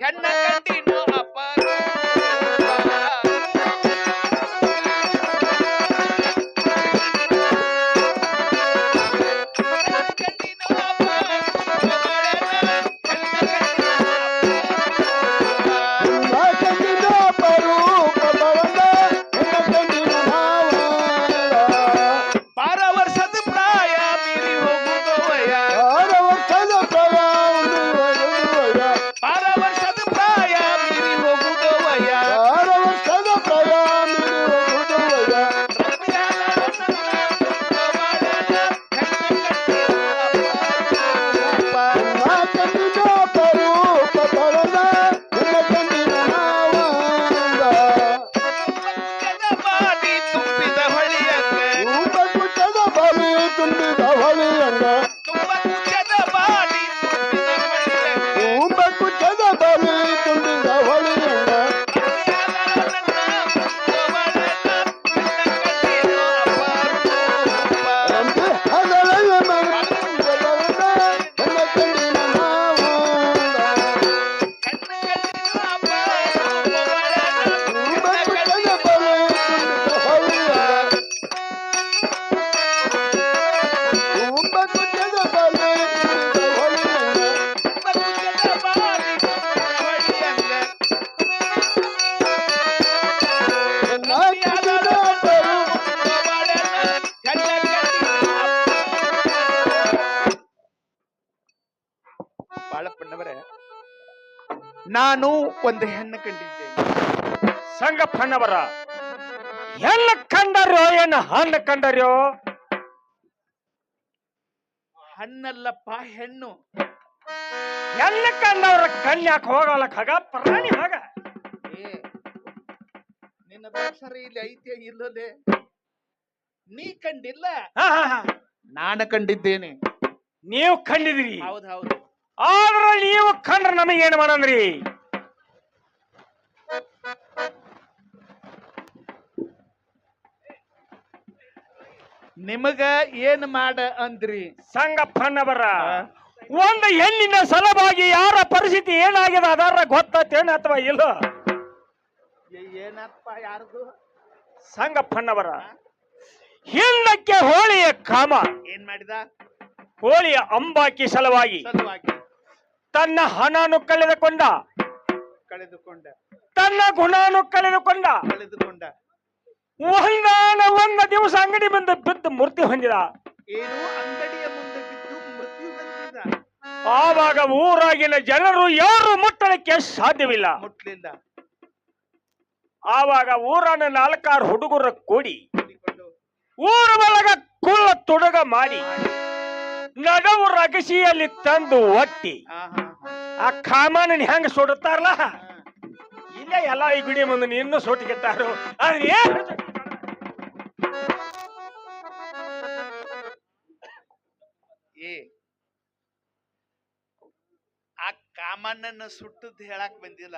ಹೆಣ್ಣ ಕಂಡಿನೋ ನಾನು ಒಂದು ಹೆಣ್ಣು ಕಂಡಿದ್ದೇನೆ. ಸಂಗಪ್ಪಣ್ಣವರ ಎಲ್ಲ ಕಂಡರ್ಯೋ ಏನ ಹಣ್ಣ ಕಂಡರ್ಯೋ? ಹಣ್ಣಲ್ಲಪ್ಪ ಹೆಣ್ಣು. ಎಲ್ಲ ಕಂಡವ್ರ ಕನ್ಯಾಕ್ ಹೋಗಲ್ಲ ಖಗ ಪ್ರಾಣಿ ಹಾಗ ಏ ನಿನ್ನ ಸರಿ ಇಲ್ಲಿ ಐತೆ ಇಲ್ಲದೆ ನೀ ಕಂಡಿಲ್ಲ? ಹಾ, ಹಾ, ಹಾ. ನಾನು ಕಂಡಿದ್ದೇನೆ. ನೀವು ಕಂಡಿದ್ರಿ ಹೌದು ಹೌದು. ಆದ್ರ ನೀವು ಕಂಡ್ರ ನಮಗೇನ್ ಮಾಡಂದ್ರಿ? ನಿಮಗ ಏನ್ ಮಾಡ ಅಂದ್ರಿ? ಸಂಗಪ್ಪಣ್ಣವರ ಒಂದು ಹೆಣ್ಣಿನ ಸಲಭಾಗಿ ಯಾರ ಪರಿಸ್ಥಿತಿ ಏನಾಗಿದೆ ಅದರ ಗೊತ್ತೇನ ಅಥವಾ ಇಲ್ಲ? ಏನಪ್ಪ ಯಾರ್ದು? ಸಂಗಪ್ಪಣ್ಣವರ ಹಿಂದಕ್ಕೆ ಹೋಳಿಯ ಕಾಮ. ಏನ್ ಮಾಡಿದ? ಹೋಳಿಯ ಅಂಬಾಕಿ ಸಲುವಾಗಿ. ಸಲುವಾಗಿ. ತನ್ನ ಹಣನು ಕಳೆದುಕೊಂಡ. ಕಳೆದುಕೊಂಡ. ತನ್ನ ಗುಣನು ಕಳೆದುಕೊಂಡ. ಕಳೆದುಕೊಂಡ. ಒಂದಾನ ಒಂದ ದಿವಸ ಅಂಗಡಿ ಬಂದು ಬಿದ್ದು ಮೂರ್ತಿ ಹೊಂದಿದ. ಏನು? ಅಂಗಡಿಯ ಮುಂದೆ ಬಿದ್ದು ಮೃತ್ಯು ಹೊಂದಿದ. ಆವಾಗ ಊರಾಗಿನ ಜನರು ಯಾರು ಮುಟ್ಟಲಿಕ್ಕೆ ಸಾಧ್ಯವಿಲ್ಲ. ಮುಟ್ಲಿಲ್ಲ. ಆವಾಗ ಊರನ ನಾಲ್ಕಾರು ಹುಡುಗರ ಕೂಡಿ ಊರ ಒಳಗ ಕುಳ್ಳ ತೊಡಗ ಮಾಡಿ. ನಡವು ರಗಸಿಯಲ್ಲಿ ತಂದು ಒಟ್ಟಿ. ಆ ಕಾಮನ ಹೆಂಗ ಸುಡುತ್ತಾರಲ್ಲ. ಇಲ್ಲೇ ಎಲ್ಲ ಈ ಗುಡಿ ಮುಂದೆ ಅದ್ ಏನ್ ಏ ಆ ಕಾಮನನ್ನ ಸುಟ್ಟದ್ ಹೇಳಕ್ ಬಂದಿಲ್ಲ.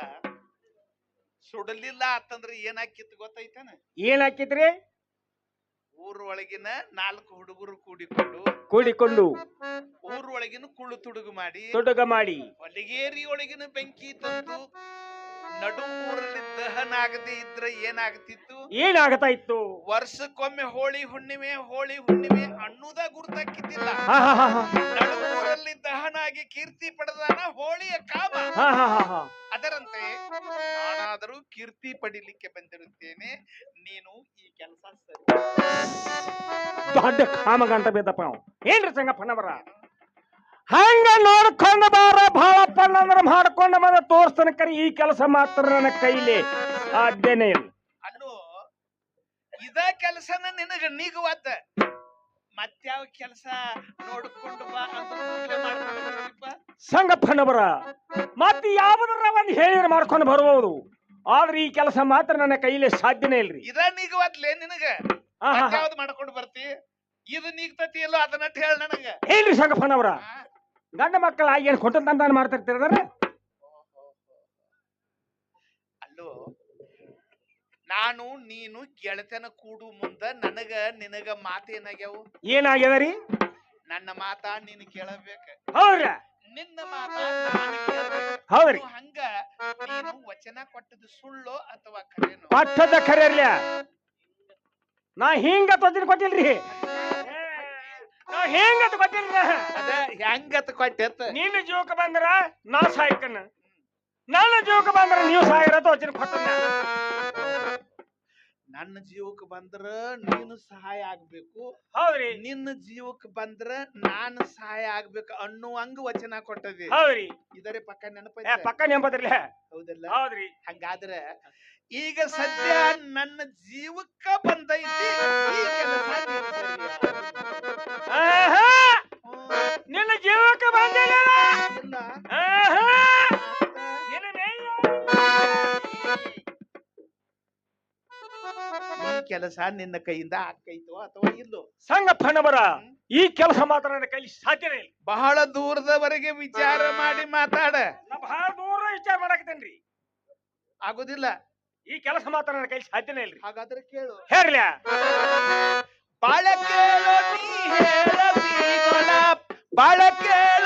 ಸುಡಲಿಲ್ಲ ಅಂತಂದ್ರೆ ಏನಾಕಿತ್ತು ಗೊತ್ತೈತೇನ? ಏನ್ ಹಾಕಿದ್ರಿ ಊರ್ ಒಳಗಿನ ನಾಲ್ಕು ಹುಡುಗರು ಕೂಡಿಕೊಂಡು ಕೂಡಿಕೊಂಡು ಊರೊಳಗಿನ ಕುಳ್ಳು ತುಡುಗು ಮಾಡಿ ತುಡುಗ ಮಾಡಿ. ಹೊಲಿಗೇರಿ ಒಳಗಿನ ಬೆಂಕಿ ತಂದು ನಡು ಊರಲ್ಲಿ ದಹನ ಆಗದೆ ಇದ್ರೆ ಏನಾಗ್ತಿತ್ತು? ಏನಾಗ್ತಾ ಇತ್ತು ವರ್ಷಕ್ಕೊಮ್ಮೆ ಹೋಳಿ ಹುಣ್ಣಿಮೆ ಹೋಳಿ ಹುಣ್ಣಿಮೆ ಅನ್ನುದ ಗುರುತಾಕಿದ್ದಿಲ್ಲ. ನಡು ಊರಲ್ಲಿ ದಹನ ಆಗಿ ಕೀರ್ತಿ ಪಡೆದಾನ ಹೋಳಿಯ ಕಾಮ. ಅದರಂತೆ ನಾನಾದರೂ ಕೀರ್ತಿ ಪಡಿಲಿಕ್ಕೆ ಬಂದಿರುತ್ತೇನೆ. ದೊಡ್ಡ ಕಾಮಗಂಟ ಬಿದ್ದಪ್ಪ ಅವ ಏನ್ರಿ ಸಂಗಪ್ಪನವರ ಹಂಗ ನೋಡ್ಕೊಂಡ ಬಾರ ಬಾಳಪ್ಪ ಅಂದ್ರ ಮಾಡ್ಕೊಂಡ ಮನ ತೋರ್ಸ್ತನ ಕರಿ ಈ ಕೆಲಸ ಮಾತ್ರ ನನ್ನ ಕೈಲಿ ಸಾಧ್ಯನೇ ಇಲ್ಲ. ಇದ ಕೆಲಸನ ನಿನಗ ನೀಗುವತ್ತ ಮತ್ಯಾವ ಕೆಲಸ ನೋಡ್ಕೊಂಡು ಬಾ ಅಂದ್ರೆ ಮಾಡ್ಕೊಂಡು ಬರ್ತೀಪ್ಪ ಸಂಗಪ್ಪನವರ ಮತ್ತೆ ಯಾವ್ದಾರ ಒಂದ್ ಹೇಳಿದ್ರೆ ಮಾಡ್ಕೊಂಡು ಬರ್ಬೋದು ಆದ್ರೆ ಈ ಕೆಲಸ ಮಾತ್ರ ನನ್ನ ಕೈಲಿ ಸಾಧ್ಯನೇ ಇಲ್ರಿ. ಇದ ನೀಗುವತ್ಲೆ ನಿನಗ. ಮಾಡ್ಕೊಂಡು ಬರ್ತಿ? ಇದು ನೀಗ್ತತಿ ಇಲ್ಲ ಅದನ್ನ ಹೇಳ ನನಗ. ಹೇಳ್ರಿ ಸಂಗಪ್ಪನವರ ಆ? ಗಂಡ ಮಕ್ಕಳಾಗಿ ಏನ್ ಕೊಟ್ಟ ತಂದಾನ ಮಾಡ್ತಿರ್ತೀರದಾರ ಅಲ್ಲೋ ನಾನು ನೀನು ಗೆಳತನ ಕೂಡು ಮುಂದ ನನಗ ನಿನಗ ಮಾತೇನಾಗ್ಯಾವು ಏನಾಗ್ಯದ ರೀ? ನನ್ನ ಮಾತಾ ನೀನು ಕೇಳಬೇಕ. ಹೌದ್ರ? ನಿನ್ನ ಮಾತಾ ಹೌದ್ರಿ. ಹಂಗ ನೀನು ವಚನ ಕೊಟ್ಟದ್ದು ಸುಳ್ಳು ಅಥವಾ ಖರೇನು ಕೊಟ್ಟದ ಕರೆ ನಾ ಹಿಂಗ ತೊಂದಿನ ಕೊಟ್ಟಿಲ್ರಿ. ನಾ ಹಿಂಗ ಕೊಟ್ಟಿಲ್ರಿ. ಅದ ಹೆಂಗತ್ ಕೊಟ್ಟೆತ್ ನಿನ್ನ ಜೀವಕ್ಕೆ ಬಂದ್ರ ನಾ ಸಾಯ್ಕನ. ನನ್ನ ಜೀವಕ್ಕೆ ಬಂದ್ರ ನೀವು ಸಾಯಿರ ತೋಚಿನ ಕೊಟ್ಟನ. ನನ್ನ ಜೀವಕ್ಕೆ ಬಂದ್ರ ನೀನು ಸಹಾಯ ಆಗ್ಬೇಕು. ಹೌದ್ರಿ. ನಿನ್ನ ಜೀವಕ್ಕೆ ಬಂದ್ರ ನಾನು ಸಹಾಯ ಆಗ್ಬೇಕು ಅನ್ನುವಂಗ ವಚನ ಕೊಟ್ಟದಿ. ಹೌದ್ರಿ. ಇದರ ಪಕ್ಕ ನೆನಪ ಪಕ್ಕ ನೆನಪದ್ರಲ್ಲ ಹೌದಲ್ಲ? ಹೌದ್ರಿ. ಹಂಗಾದ್ರ ಈಗ ಸದ್ಯ ನನ್ನ ಜೀವಕ್ಕ ಬಂದೈತಿ. ಈ ಕೆಲಸ ಆಹಾ! ನಿನ್ನ ಜೀವಕ್ಕೆ ಬಂದಿಲ್ಲ ಇಲ್ಲ. ಆಹಾ! ನಿನ್ನ ಮೇಯ್ಯ. ಈ ಕೆಲಸ ನಿನ್ನ ಕೈಯಿಂದ ಆಕೈತೋ ಅಥವಾ ಇಲ್ಲೋ? ಸಂಗಪ್ಪನವರ ಈ ಕೆಲಸ ಮಾತ್ರ ನನ್ನ ಕೈಲಿ ಸಾಧ್ಯನೇ ಇಲ್ಲ. ಬಹಳ ದೂರದವರೆಗೆ ವಿಚಾರ ಮಾಡಿ ಮಾತಾಡ. ನಾ ಬಹಳ ದೂರ ವಿಚಾರ ಮಾಡಾಕತ್ತೇನ್ರಿ ಆಗುದಿಲ್ಲ. ಈ ಕೆಲಸ ಮಾತ್ರ ನನ್ನ ಕೈಲಿ ಸಾಧ್ಯನೇ ಇಲ್ರಿ. ಹಾಗಾದ್ರೆ ಕೇಳು. ಹೇಳಲಿ ಬಾಳ ಕೇಳೋ ನೀ ಹೇಳ ಬಾಳ ಕೇಳೋ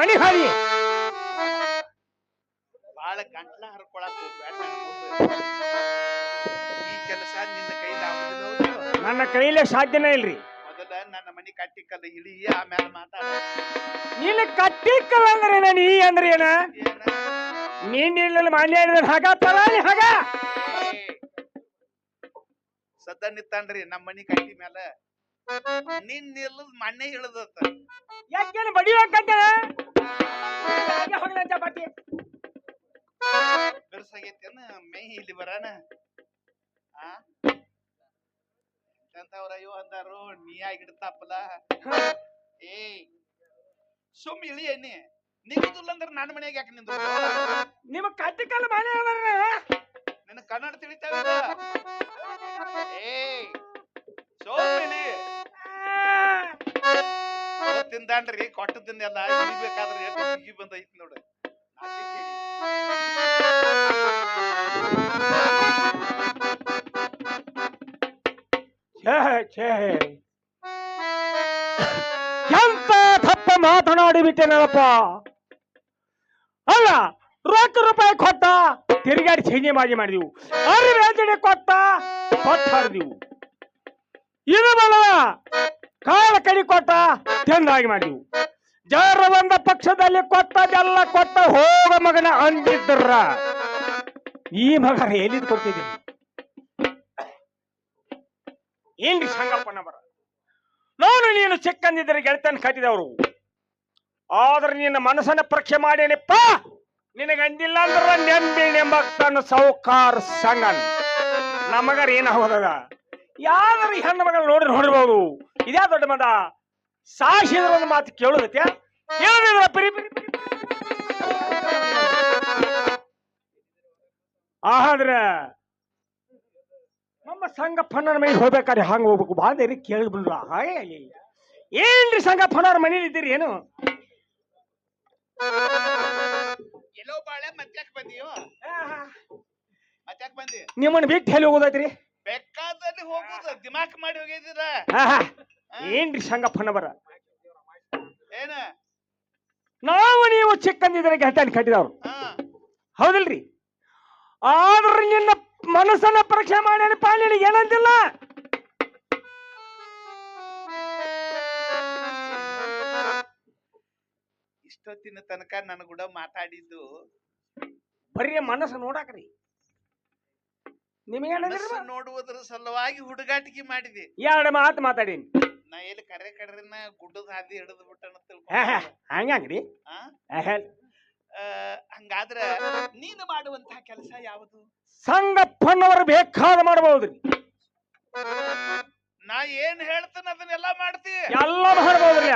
ಮನಿ ಹಾರಿ. ಬಾಳ ಗಂಟ್ಲ ಹರ್ಕೊಳಕ್ ಈ ಕೆಲಸ ನಿನ್ನ ಕೈಲಿ ಆಗುದಿಲ್ಲ ನನ್ನ ಕೈಲೇ ಸಾಧ್ಯನೇ ಇಲ್ರಿ. ಮೊದಲ ನನ್ನ ಮನಿ ಕಟ್ಟಿಕಲ್ಲ ಇಳಿ ಆಮೇಲೆ ಮಾತಾಡ. ನೀನು ಕಟ್ಟಿಕ್ಕಲ್ಲ ಅಂದ್ರೆ ನಾನು ಈ ಅಂದ್ರೆ ಏನ? ಏನ? ನೀನ್ ಮಾನ್ಯ ಹೇಳಿದ್ರೆ ಹಾಗ ಪರಾಣಿ ಹಾಗ. ಸದ್ದ ನಿತ್ತಾನ್ರಿ ನಮ್ಮ ಮನಿ ಕಟ್ಟಿ ಮ್ಯಾಲ. ನಿನ್ ನಿಲ್ಲದ್ ಮಣ್ಣೆ ಇಳದತ್ತ. ಯಾಕೆ ಬಡಿಯೋಕಂತ ಹೋಗ್ಲ ಚಪಾತಿ ಬಿರ್ಸಾಗೈತೇನ ಮೇ ಇಲ್ಲಿ ಬರಾನ? ಆ? ಎಂತವ್ರ ಅಯ್ಯೋ ಅಂದಾರು ನೀ ಆಗಿಡ್ತಾಪಲ್ಲ ಏ ಸುಮ್ ಇಳಿ ಎಣ್ಣೆ ನಿಗುದಿಲ್ಲ ಅಂದ್ರೆ ನನ್ನ ಮನೆಗೆ ಯಾಕೆ ನಿಂದು? ನಿಮ್ ಕಟ್ಟಿಕಲ್ಲ ಮನೆ ನಿನ್ನ ಕನ್ನಡ ತಿಳಿತಾವ ಏ ಸೋಮ್ ಇಳಿ. ತಿಂದಾನ್ರಿ ಕೊಟ್ಟದನ್ನೆಲ್ಲ ಎಷ್ಟು ಬಿಗಿ ಬಂದೈತಿ ನೋಡು. ನಾಚಿಕೆ ಕೇಳಿ. ಛೇ ಛೇ. ಎಂತ ತಪ್ಪ ಮಾತನಾಡಿ ಬಿಟ್ಟೆನಪ್ಪ ಅಲ್ಲ ರೊಕ್ಕ ರೂಪಾಯಿ ಕೊಟ್ಟ ತಿರುಗಾಡಿ ಚೇಂಜೆ ಮಾಡಿ ಮಾಡಿದೆವು. ಅರಿವೇಜನೆ ಕೊಟ್ಟ ಕೊಟ್ಟ ಹರಿದೆವು ಇದು ಬಲ ಕಾಲ ಕಡಿ ಕೊಟ್ಟ ತಿಂದಾಗಿ ಮಾಡಿವು ಜರ ಒಂದ ಪಕ್ಷದಲ್ಲಿ ಕೊಟ್ಟದೆಲ್ಲ ಕೊಟ್ಟ ಹೋಗ ಮಗನ ಅಂದಿದ್ರ ಈ ಮಗ ಎಲ್ಲಿದ್ ಕೊಟ್ಟಿದ್ದೀನಿ ಏನ್ರಿ ಸಂಗಪ್ಪನವರ? ನಾನು ನೀನು ಚಿಕ್ಕಂದಿದ್ದರೆ ಗೆಳತನ ಕಟ್ಟಿದವರು. ಆದ್ರೆ ನಿನ್ನ ಮನಸ್ಸನ್ನ ಪರೀಕ್ಷೆ ಮಾಡೇನಪ್ಪ ನಿನಗಂದಿಲ್ಲ ಅಂದ್ರ ನೆಂಬಿ ನೆಂಬಕ್ತಾನ ಸೌಕಾರ ಸಂಗನ್. ನಮಗರ ಏನಾಗೋದ ಯಾವ್ದಾರ ಹೆಣ್ಣು ಮಗಳು ನೋಡಿ ನೋಡಿರ್ಬೋದು ಇದ್ಯಾ ದೊಡ್ಡ ಮಂದ ಸಾಹಿದ್ರ ಒಂದು ಮಾತು ಕೇಳುದತ್ಯ ಕೇಳಿದ್ರ ಪಿರಿ ಪಿರಿ. ಆದ್ರ ನಮ್ಮ ಸಂಗಪ್ಪಣ್ಣನ ಮನೆಗೆ ಹೋಗ್ಬೇಕಾದ್ರೆ ಹಂಗ ಹೋಗ್ಬೇಕು. ಬಾಂಧವ್ರಿ ಕೇಳಿ ಹಾಗೆ ಹಾಯ್ ಏನ್ರಿ ಸಂಗಪ್ಪಣ್ಣವ್ರ ಮನೇಲಿ ಇದ್ದೀರಿ ಏನು? ಎಲ್ಲೋ ಬಾಳೆ ಮತ್ತ್ಯಾಕ್ ಬಂದಿಯೋ? ಮತ್ತ್ಯಾಕ್ ಬಂದಿ? ನಿಮ್ಮನ್ನ ಬಿಟ್ಟು ಎಲ್ಲಿ ಹೋಗೋದೈತ್ರಿ ಬೇಕಾದಲ್ಲಿ ಹೋಗೋದು ದಿಮಾಕ್ ಮಾಡಿ ಹೋಗಿದ್ದೀರ? ಏನ್ರಿ ಸಂಗಪ್ಪನವರ ಏನ? ನಾವು ನೀವು ಚಿಕ್ಕಂದಿದ್ರೆ ಘಟನೆ ಕಟ್ಟಿದವ್ರು. ಹೌದಲ್ರಿ? ಆದ್ರೆ ನಿನ್ನ ಮನಸ್ಸನ್ನ ಪರೀಕ್ಷೆ ಮಾಡಿ ಪಾಲಿನ ಏನಂತಿಲ್ಲ? ಇಷ್ಟೊತ್ತಿನ ತನಕ ನನ್ನ ಕೂಡ ಮಾತಾಡಿದ್ದು ಬರೀ ಮನಸ್ಸು ನೋಡಾಕ್ರಿ. ನಿಮಗೆ ನೋಡುವುದರ ಸಲುವಾಗಿ ಹುಡುಗಾಟಿಕೆ ಮಾಡಿದೆ. ಎರಡು ಮಾತು ಮಾತಾಡೀನಿ. ನಾ ಎಲ್ಲಿ ಕರೆ ಕಡ್ರಿನ ಗುಡ್ಡದ ಹಾದಿ ಹಿಡಿದು ಬಿಟ್ಟನ ಆಹಾ, ತಿಳ್ಕೊ ಹಂಗಂಗ್ರಿ? ಆ? ಆ, ಹಂಗಾದ್ರ ನೀನು ಮಾಡುವಂತಹ ಕೆಲಸ ಯಾವುದು? ಸಂಗಪ್ಪನವರು ಬೇಕಾದ ಮಾಡಬಹುದ್ರಿ ನಾ ಏನ್ ಹೇಳ್ತೇನೆ ಅದನ್ನೆಲ್ಲ ಮಾಡ್ತಿ? ಎಲ್ಲ ಮಾಡಬಹುದ್ರಿ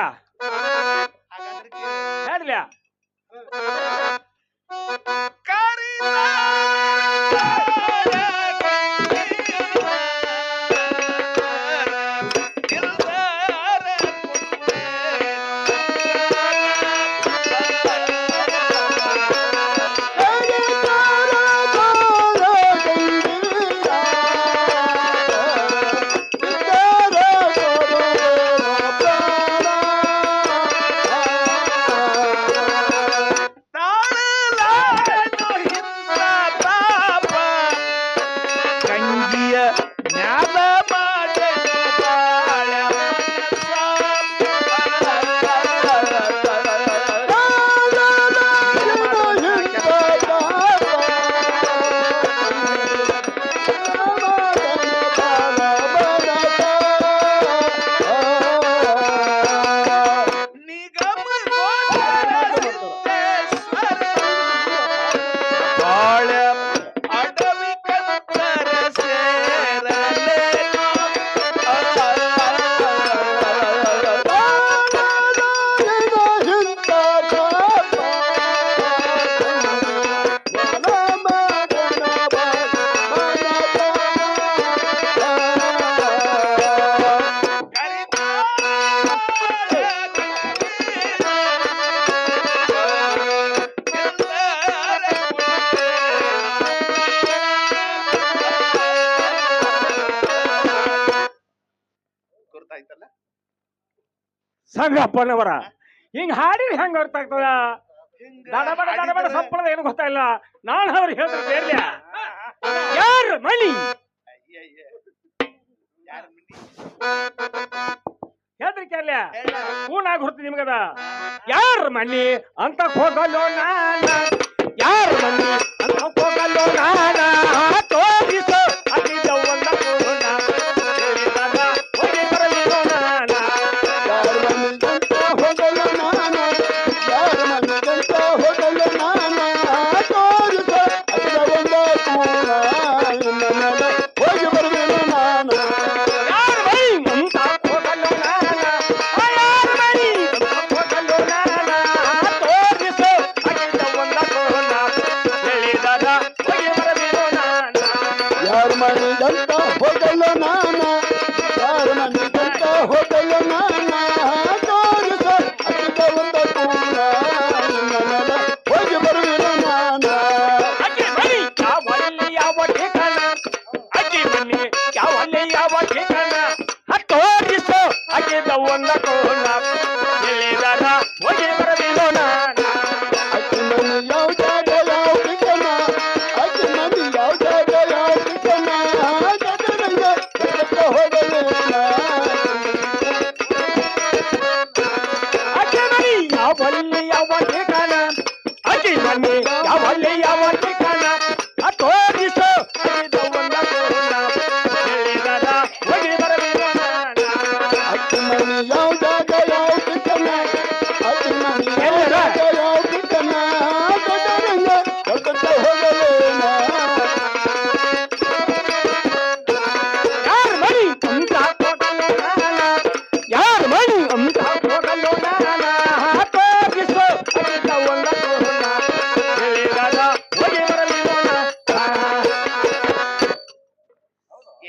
ಸಂಗಪ್ಪನವರ ಹಿಂಗ್ ಹಾಡಿದ್ರೆ ಹೆಂಗ ಅರ್ಥ ದಡಬಡ ದಡಬಡ ಸಪ್ಪಳದ ಏನು ಗೊತ್ತಾಯಿಲ್ಲ ನಾನು ಅವ್ರಿಗೆ ಹೇಳಿದ್ರೆ ಬೇರ್ಲ್ಯ ಯಾರು ಮನಿ? ಹೇಳ್ರಿ ಕೇಳ ಹೇಳ. ಕೂನಾಗ ಹೊರ್ತು ನಿಮ್ಗದ. ಯಾರ ಮನಿ ಅಂತ ಹೋಗಲ್ಲೋ ನಾನ. ಯಾರ ಮನಿ ಅಂತ ಹೋಗಲ್ಲೋ ನಾನ. দাও না কোনা দিলে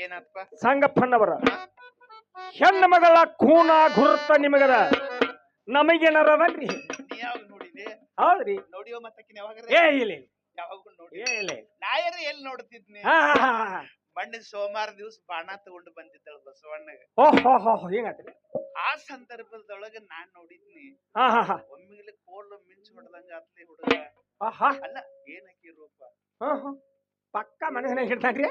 ಏನಪ್ಪ? ಸಂಗಪ್ಪನವರ. ಹೆಣ್ಣ ಮಗಳ ಕೂನ ಗುರುತ ನಿಮಗದ. ನಮಗೇನಾರದಲ್ರಿ ನೀ ಯಾವಾಗ ನೋಡಿದೆ? ಹೌದ್ರಿ. ನೋಡಿಯೋ ಮತ್ತಕಿನ ಯಾವಾಗ ಏ ಇಲ್ಲ. ಯಾವಾಗ ನೋಡಿ ಏ ಇಲ್ಲ. ನಾಯರ ಎಲ್ಲಿ ನೋಡ್ತಿದ್ನಿ? ಹಾ ಹಾ ಹಾ ಹಾ ಮಣ್ಣಿನ ಸೋಮವಾರ ದಿವಸ ಬಾಣ ತಗೊಂಡು ಬಂದಿದ್ದಳು ಬಸವಣ್ಣಗ. ಓಹೋ ಹೋ ಹಿಂಗಾತ್ರಿ? ಆ ಸಂದರ್ಭದೊಳಗ ನಾನ್ ನೋಡಿದ್ನಿ. ಹಾ ಹಾ ಹಾ. ಒಮ್ಮಿಗ್ಲೆ ಕೋಲು ಮಿಂಚ್ ಹೊಡೆದಂಗ ಅತ್ಲಿ ಹುಡುಗ. ಆಹಾ. ಅಲ್ಲ ಏನಕ್ಕಿ ರೂಪ? ಹಾ ಹಾ ಪಕ್ಕ ಮನಸ್ಸಿನಾಗ ಹಿಡ್ತಾನ್ರಿ